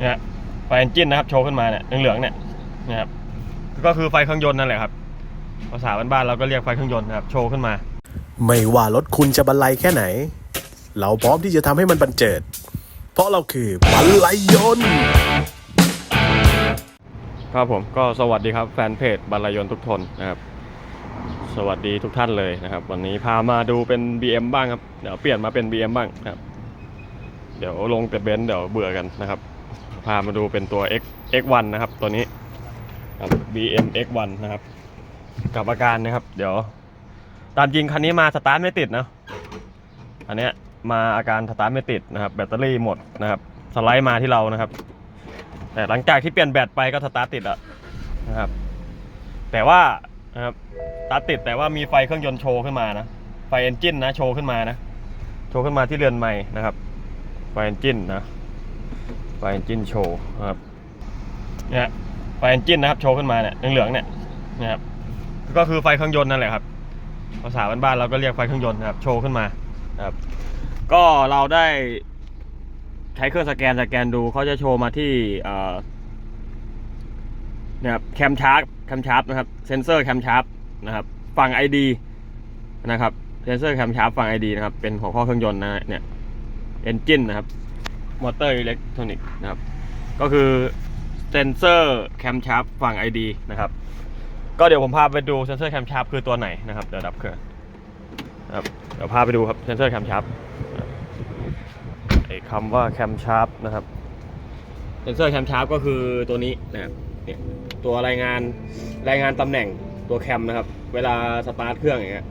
เนี่ยไฟเอนจินนะครับโชว์ขึ้นมาเนี่ยเหลืองๆเนี่ยนะครับก็คือไฟเครื่องยนต์นั่นแหละครับภาษาบ้านๆเราก็เรียกไฟเครื่องยนต์นะครับโชว์ขึ้นมา ไม่ว่ารถคุณจะบรรลัยแค่ไหน เราพร้อมที่จะทำให้มันบันเจิด เพราะเราคือบรรลัยยนต์ครับผมก็สวัสดีครับแฟนเพจบรรยนต์ทุกทนนะครับ สวัสดีทุกท่านเลยนะครับ วันนี้พามาดูเป็น BM บ้างครับเดี๋ยวเปลี่ยนมาเป็น BM บ้างนะครับ เดี๋ยวลงแต่เบนซ์เดี๋ยวเบื่อกันนะครับ พามาดูเป็นตัว X X1 นะครับ ตัวนี้ครับ BM X1 นะครับ กับอาการนะครับ เดี๋ยว ตามจริงคันนี้มาสตาร์ทไม่ติดนะอันเนี้ยมาอาการสตาร์ทไม่ติดนะครับ แบตเตอรี่หมดนะครับ สไลด์มาที่เรานะครับ แต่หลังจากที่เปลี่ยนแบตไปก็สตาร์ทติดอะนะครับ แต่ว่านะครับสตาร์ทติดแต่ว่ามีไฟเครื่องยนต์โชว์ขึ้นมานะ ไฟเอนจินนะโชว์ขึ้นมานะ โชว์ขึ้นมาที่เรือนใหม่นะครับ ไฟเอนจินนะ ไฟนจินโชว์นะครับเนี่ยไฟนจินนะครับโชว์ขึ้นมาเนี่ยเหลืองๆเนี่ยนะครับก็คือไฟเครื่องยนต์นั่นแหละครับภาษาบ้านๆเราก็เรียกไฟเครื่องยนต์นะครับโชว์ขึ้นมาครับก็เราได้ใช้เครื่องสแกนสแกนดูเขาจะโชว์มาที่เนี่ยครับแคมชาร์ปแคมชาร์ปนะครับเซนเซอร์แคมชาร์ปนะครับฝั่ง ID นะครับเซนเซอร์แคมชาร์ปฝั่ง ID นะครับเป็นหัวข้อเครื่องยนต์นะฮะเนี่ยเอนจินนะครับ มอเตอร์อิเล็กทรอนิกส์นะครับ ก็คือเซนเซอร์แคมชาร์ปฝั่ง ID นะครับ ก็เดี๋ยวผมพาไปดูเซนเซอร์แคมชาร์ปคือตัวไหนนะครับ เดี๋ยวดับเครื่องครับเดี๋ยวพาไปดูครับเซนเซอร์แคมชาร์ปไอ้คำว่าแคมชาร์ปนะครับเซนเซอร์แคมชาร์ปก็คือตัวนี้นะครับเนี่ยตัวรายงานรายงานตำแหน่งตัวแคมนะครับ เวลาสตาร์ทเครื่องอย่างเงี้ย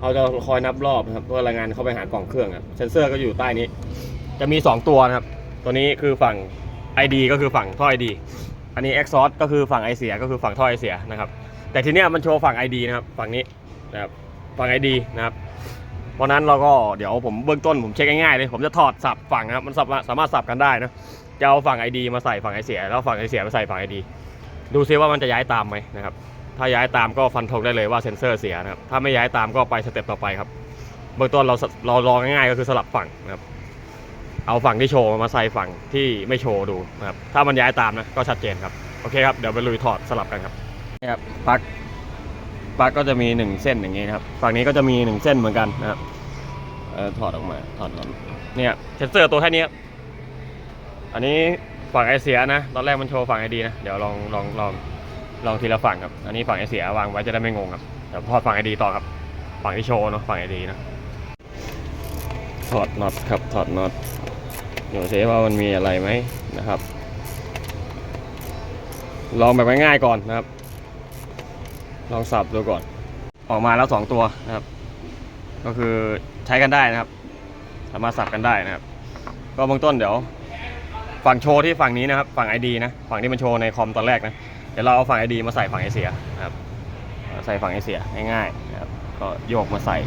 เราจะคอยนับรอบนะครับเพื่อรายงานเข้าไปหากล่องเครื่องครับเซนเซอร์ก็อยู่ใต้นี้ จะมี 2 ตัวนะครับ ตัวนี้คือฝั่ง ID ก็คือฝั่งท่อ ID อันนี้ exhaust ก็คือฝั่งไอเสียก็คือฝั่งท่อไอเสียนะครับ แต่ทีเนี้ยมันโชว์ฝั่ง ID นะครับฝั่งนี้นะครับฝั่ง ID นะครับเพราะนั้นเราก็เดี๋ยวผมเบื้องต้นผมเช็คง่ายๆเลยผมจะถอดสับฝั่งนะครับมันสับสามารถสับกันได้นะจะเอาฝั่ง ID มาใส่ฝั่งไอเสียแล้วฝั่งไอเสียมาใส่ฝั่ง ID ดูซิว่ามันจะย้ายตามไหมนะครับถ้าย้ายตามก็ฟันธงได้เลยว่าเซ็นเซอร์เสียนะครับถ้าไม่ย้ายตามก็ไปสเต็ปต่อไปครับเบื้องต้นเราเราลองง่ายๆก็คือสลับฝั่งนะครับ เอาฝั่งที่โชว์มาใส่ฝั่งที่ไม่โชว์ดูนะครับถ้ามันย้ายตามนะก็ชัดเจนครับโอเคครับเดี๋ยวไปลุยถอดสลับกันครับนี่ครับปลั๊กปลั๊กก็จะมีหนึ่งเส้นอย่างนี้นะครับฝั่งนี้ก็จะมีหนึ่งเส้นเหมือนกันนะครับออถอดออกมาถอดออกมาเนี่ยเซนเซอร์ตัวแค่นี้ครับอันนี้ฝั่งไอเสียนะตอนแรกมันโชว์ฝั่งไอดีนะเดี๋ยวลองลองลองลองทีละฝั่งครับอันนี้ฝั่งไอเสียวางไว้จะได้ไม่งงครับเดี๋ยวถอดฝั่งไอดีต่อครับฝั่งที่โชว์เนาะฝั่งไอดีนะถอดน็อตครับถอดน็อต ดี๋ยวเซว่ามันมีอะไรไหมนะครับ ลองแบบง่ายๆก่อนนะครับ ลองสับดูก่อน ออกมาแล้วสองตัวนะครับ ก็คือใช้กันได้นะครับ สามารถสับกันได้นะครับ ก็เบื้องต้นเดี๋ยว ฝั่งโชว์ที่ฝั่งนี้นะครับ ฝั่ง ID นะ ฝั่งที่มันโชว์ในคอมตอนแรกนะ เดี๋ยวเราเอาฝั่ง ID มาใส่ฝั่งไอเสียนะครับ ใส่ฝั่งไอเสียง่ายๆนะครับ ก็โยกมาใส่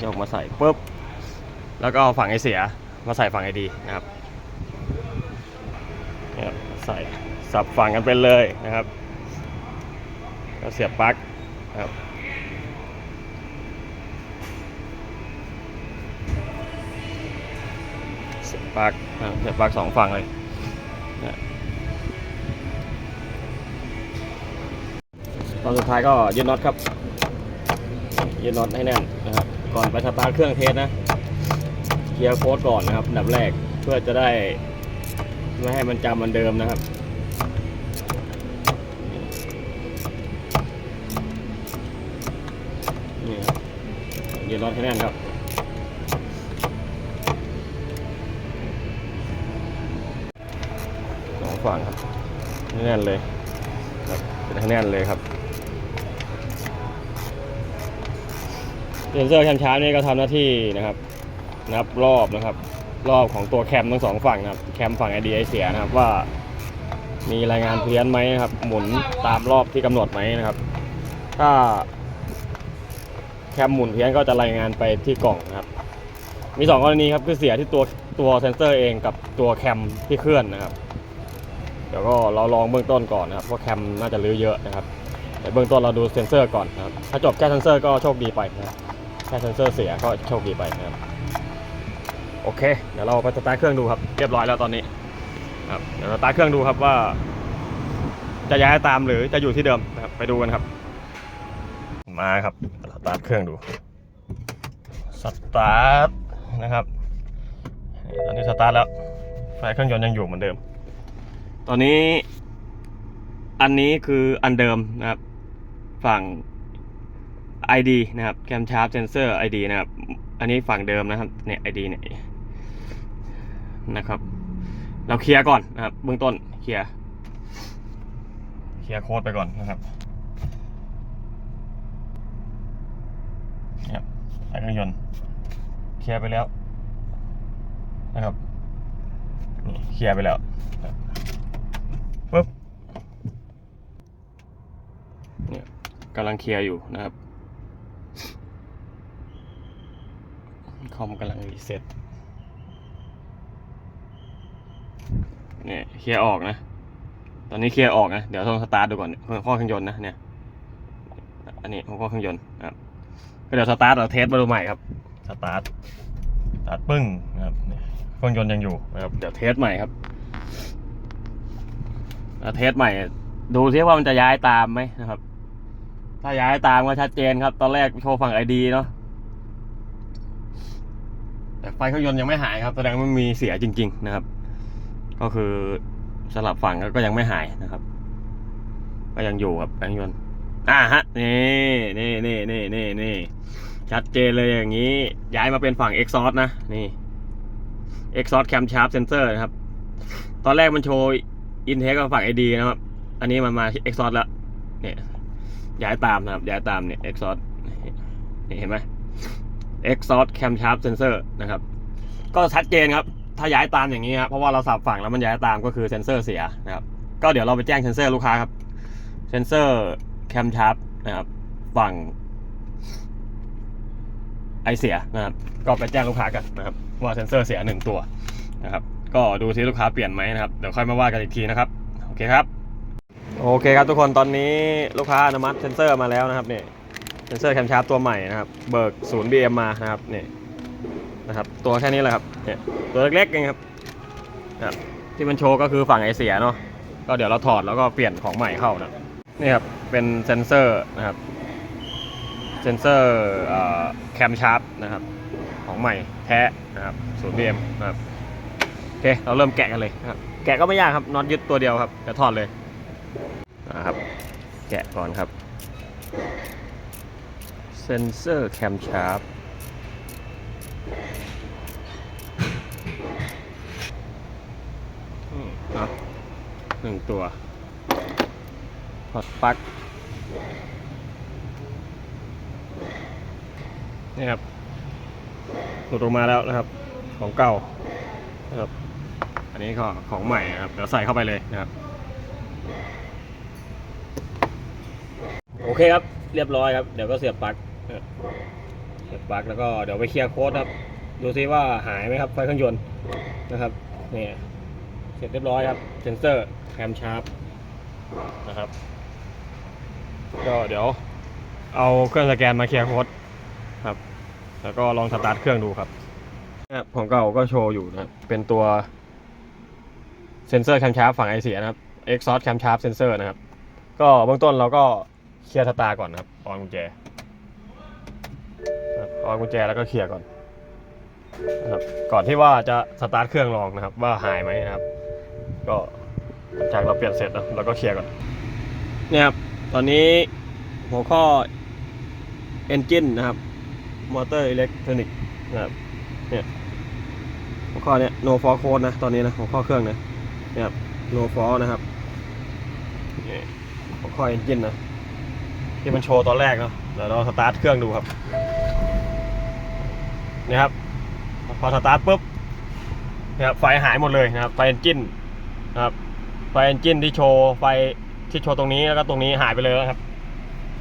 โยกมาใส่ปุ๊บ แล้วก็เอาฝั่งไอเสีย มาใส่ฝั่ง ID นะครับเนี่ยใส่สับฝั่งกันไปเลยนะครับก็เสียบปลั๊กนะครับเสียบปลั๊กนะเสียบปลั๊กสองฝั่งเลยนะตอนสุดท้ายก็ยึดน็อตครับยึดน็อตให้แน่นนะครับก่อนไปสตาร์ทเครื่องเทสนะ เคลียร์โค้ดก่อนนะครับอันดับแรกเพื่อจะได้ไม่ให้มันจำมันเดิมนะครับนี่ครับยึดน็อตให้แน่นครับสองฝั่งครับแน่นเลยครับเป็นให้แน่นเลยครับเซนเซอร์แคมช้านี่ก็ทำหน้าที่นะครับ นะครับรอบนะครับ รอบของตัวแคมทั้งสองฝั่งนะครับแคมฝั่งไอดีไอเสียนะครับว่า มีรายงานเพี้ยนไหมนะครับ หมุนตามรอบที่กำหนดไหมนะครับ ถ้าแคมหมุนเพี้ยนก็จะรายงานไปที่กล่องนะครับ มีสองกรณีครับคือเสียที่ตัวตัวเซนเซอร์เองกับตัวแคมที่เคลื่อนนะครับเดี๋ยวก็เราลองเบื้องต้นก่อนนะครับเพราะแคมน่าจะรื้อเยอะนะครับแต่เบื้องต้นเราดูเซนเซอร์ก่อนนะครับถ้าจบแค่เซนเซอร์ก็โชคดีไปนะครับแค่เซนเซอร์เสียก็โชคดีไปนะครับ โอเค เดี๋ยวเราไปสตาร์ทเครื่องดูครับ เรียบร้อยแล้วตอนนี้ครับเดี๋ยวเราตาร์ทเครื่องดูครับว่า จะย้ายตามหรือจะอยู่ที่เดิมนะครับไปดูกันครับ มาครับสตาร์ทเครื่องดูสตาร์ทนะครับตอนนี้สตาร์ทแล้วไฟเครื่องยนต์ยังอยู่เหมือนเดิม ตอนนี้อันนี้คืออันเดิมนะครับฝั่ง ID นะครับแคมชาร์ปเซนเซอร์ ID นะครับ อันนี้ฝั่งเดิมนะครับเนี่ย ID เนี่ย นะครับ เราเคลียร์ก่อนนะครับเบื้องต้นเคลียร์เคลียร์โค้ดไปก่อนนะครับเนี่ยไฟเครื่องยนต์เคลียร์ไปแล้วนะครับนี่เคลียร์ไปแล้วปึ๊บเนี่ยกำลังเคลียร์อยู่นะครับคอมกำลังรีเซ็ต เนี่ยเคลียร์ออกนะ ตอนนี้เคลียร์ออกนะ เดี๋ยวต้องสตาร์ทดูก่อนข้อเครื่องยนต์นะเนี่ย อันนี้ข้อเครื่องยนต์ครับ ก็เดี๋ยวสตาร์ทเราเทสมาดูใหม่ครับ สตาร์ทสตาร์ทปึ้งนะครับเครื่องยนต์ยังอยู่นะครับ เดี๋ยวเทสใหม่ครับเทสใหม่ ดูซิว่ามันจะย้ายตามไหมนะครับ ถ้าย้ายตามก็ชัดเจนครับ ตอนแรกโชว์ฝั่งไอดีเนาะแต่ไฟเครื่องยนต์ยังไม่หายครับ แสดงว่ามันมีเสียจริง ๆ นะครับ ก็คือสลับฝั่งก็ยังไม่หายนะครับ ก็ยังอยู่ครับไฟเครื่องยนต์อ่าฮะนี่นี่นี่นี่นี่นี่ชัดเจนเลยอย่างนี้ ย้ายมาเป็นฝั่ง Exhaust นะ นี่ Exhaust Cam Sharp Sensor นะครับ ตอนแรกมันโชว์ Intake กับฝั่ง ID นะครับ อันนี้มันมา Exhaust แล้วเนี่ยย้ายตามนะครับ ย้ายตามเนี่ย Exhaust นี่เห็นไหม Exhaust Cam Sharp Sensor นะครับ ก็ชัดเจนครับ ถ้าย้ายตามอย่างนี้ครับเพราะว่าเราสับฝั่งแล้วมันย้ายตามก็คือเซนเซอร์เสียนะครับ ก็เดี๋ยวเราไปแจ้งเซนเซอร์ลูกค้าครับ เซนเซอร์ Cam Sharp นะครับฝั่งไอเสียนะครับ ก็ไปแจ้งลูกค้ากันนะครับ ว่าเซนเซอร์เสียหนึ่งตัวนะครับ ก็ดูที่ลูกค้าเปลี่ยนไหมนะครับ เดี๋ยวค่อยมาว่ากันอีกทีนะครับ โอเคครับ โอเคครับทุกคนตอนนี้ลูกค้าอนุมัติเซนเซอร์มาแล้วนะครับเนี่ยเซนเซอร์แคมชาร์ปตัวใหม่นะครับ เบิกศูนย์ BM มานะครับนี่ นะครับ ตัวแค่นี้แหละครับเนี่ยตัวเล็กๆเองครับนะที่มันโชว์ก็คือฝั่งไอเสียเนาะก็เดี๋ยวเราถอดแล้วก็เปลี่ยนของใหม่เข้านะนี่ครับเป็นเซนเซอร์นะครับเซนเซอร์แคมชาร์ปนะครับของใหม่แท้นะครับศูนย์ BM นะครับโอเคเราเริ่มแกะกันเลยนะครับแกะก็ไม่ยากครับน็อตยึดตัวเดียวครับจะถอดเลยนะครับแกะก่อนครับเซนเซอร์แคมชาร์ป หนึ่งตัวถอดปลั๊กนี่ครับหลุดออกมาแล้วนะครับ ของเก่านะครับ อันนี้ก็ของใหม่นะครับ เดี๋ยวใส่เข้าไปเลยนะครับ โอเคครับ เรียบร้อยครับ เดี๋ยวก็เสียบปลั๊ก ปลั๊กแล้วก็เดี๋ยวไปเคลียร์โค้ดครับ ดูซิว่าหายไหมครับไฟเครื่องยนต์นะครับนี่เสร็จเรียบร้อยครับเซนเซอร์แคมชาร์ปนะครับก็เดี๋ยวเอาเครื่องสแกนมาเคลียร์โค้ดครับ แล้วก็ลองสตาร์ทเครื่องดูครับนะครับของเก่าก็โชว์อยู่นะเป็นตัวเซนเซอร์แคมชาร์ปฝั่งไอเสียนะครับ Exhaust Cam Sharp Sensor นะครับ ก็เบื้องต้นเราก็เคลียร์สตาร์ก่อนนะครับออนกุญแจ นะครับออนกุญแจแล้วก็เคลียร์ก่อนนะครับก่อนที่ว่าจะสตาร์ทเครื่องลองนะครับ ว่าหายไหมนะครับ ก็หลังจากเราเปลี่ยนเสร็จนะเราก็เคลียร์ก่อนเนี่ยครับตอนนี้หัวข้อ Engine นะครับมอเตอร์อิเล็กทรอนิกนะครับเนี่ยหัวข้อเนี้ย no for code นะตอนนี้นะหัวข้อเครื่องนะเนี่ยครับ no for นะครับหัวข้อ Engine นะที่มันโชว์ตอนแรกเนาะเดี๋ยวเราสตาร์ทเครื่องดูครับ นี่ครับ พอสตาร์ทปุ๊บเนี่ยครับไฟหายหมดเลยนะครับ ไฟเอนจินนะครับ ไฟเอนจินที่โชว์ไฟที่โชว์ตรงนี้แล้วก็ตรงนี้หายไปเลยนะครับ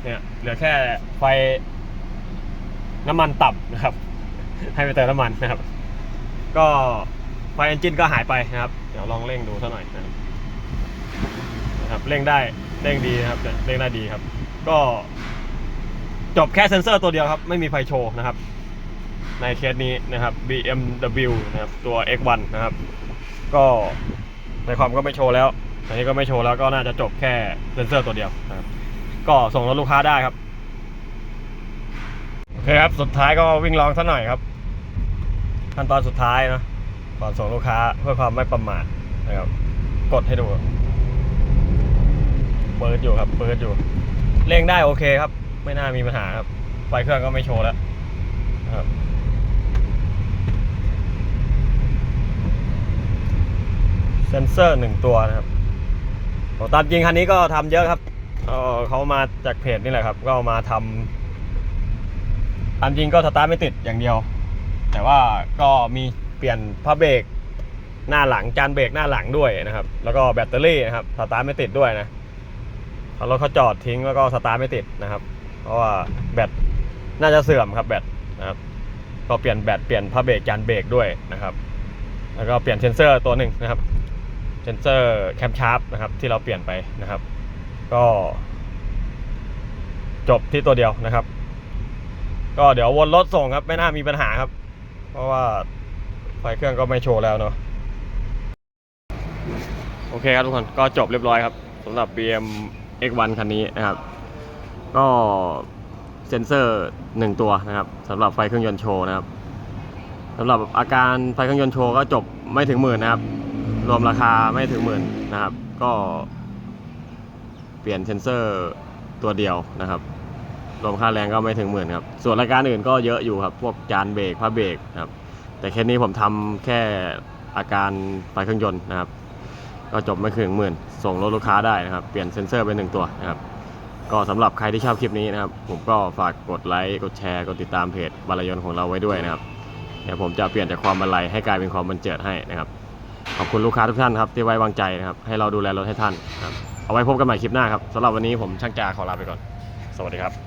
เนี่ยเหลือแค่ไฟน้ำมันต่ำนะครับ ให้ไปเติมน้ำมันนะครับ ก็ไฟเอนจินก็หายไปนะครับ เดี๋ยวลองเร่งดูสักหน่อยนะครับนะครับเร่งได้เร่งดีนะครับเนี่ยเร่งได้ดีครับ ก็จบแค่เซนเซอร์ตัวเดียวครับ ไม่มีไฟโชว์นะครับ ในเคสนี้นะครับ BMW นะครับตัว X1 นะครับ ก็ในคอมก็ไม่โชว์แล้วอันนี้ก็ไม่โชว์แล้วก็น่าจะจบแค่เซนเซอร์ตัวเดียวนะครับก็ส่งรถลูกค้าได้ครับโอเคครับสุดท้ายก็วิ่งลองสักหน่อยครับ ขั้นตอนสุดท้ายเนะก่อนส่งลูกค้าเพื่อความไม่ประมาทนะครับกดให้ดูเปิดอยู่ครับเปิดอยู่เร่งได้โอเคครับ ไม่น่ามีปัญหาครับไฟเครื่องก็ไม่โชว์แล้วนะครับ เซนเซอร์หนึ่งตัวนะครับตามจริงคันนี้ก็ทำเยอะครับเเขามาจากเพจนี่แหละครับ ก็มาทำตามจริงก็สตาร์ทไม่ติดอย่างเดียว แต่ว่าก็มีเปลี่ยนผ้าเบรกหน้าหลังจานเบรกหน้าหลังด้วยนะครับ แล้วก็แบตเตอรี่นะครับสตาร์ทไม่ติดด้วยนะเอารถเขาจอดทิ้งแล้วก็สตาร์ทไม่ติดนะครับ เพราะว่าแบตน่าจะเสื่อมครับแบตนะครับก็เปลี่ยนแบตเปลี่ยนผ้าเบรกจานเบรกด้วยนะครับ แล้วก็เปลี่ยนเซนเซอร์ตัวหนึ่งนะครับ ซนเซอร์แคมชาร์ปนะครับที่เราเปลี่ยนไปนะครับ ก็ จบที่ตัวเดียวนะครับ ก็เดี๋ยววนรถส่งครับไม่น่ามีปัญหาครับ เพราะว่าไฟเครื่องก็ไม่โชว์แล้วเนาะโอเคครับทุกคนก็จบเรียบร้อยครับสำหรับ BM X1 คันนี้นะครับ ก็เซนเซอร์หนึ่งตัวนะครับสำหรับไฟเครื่องยนต์โชว์นะครับสำหรับอาการไฟเครื่องยนต์โชว์ก็จบไม่ถึงหมื่นนะครับ รวมราคาไม่ถึงหมื่นนะครับ ก็เปลี่ยนเซนเซอร์ตัวเดียวนะครับ รวมค่าแรงก็ไม่ถึงหมื่นครับ ส่วนรายการอื่นก็เยอะอยู่ครับ พวกจานเบรกผ้าเบรกครับ แต่แค่นี้ผมทำแค่อาการไฟเครื่องยนต์นะครับ ก็จบไม่ถึงหมื่น ส่งรถลูกค้าได้นะครับ เปลี่ยนเซนเซอร์ไปหนึ่งตัวนะครับ ก็สำหรับใครที่ชอบคลิปนี้นะครับ ผมก็ฝากกดไลค์ กดแชร์ กดติดตามเพจบรรยนต์ของเราไว้ด้วยนะครับ เดี๋ยวผมจะเปลี่ยนจากความบรรลัยให้กลายเป็นความบันเจิดให้นะครับ ขอบคุณลูกค้าทุกท่านครับที่ไว้วางใจนะครับให้เราดูแลรถให้ท่านครับเอาไว้พบกันใหม่คลิปหน้าครับสำหรับวันนี้ผมช่างจาขอลาไปก่อน สวัสดีครับ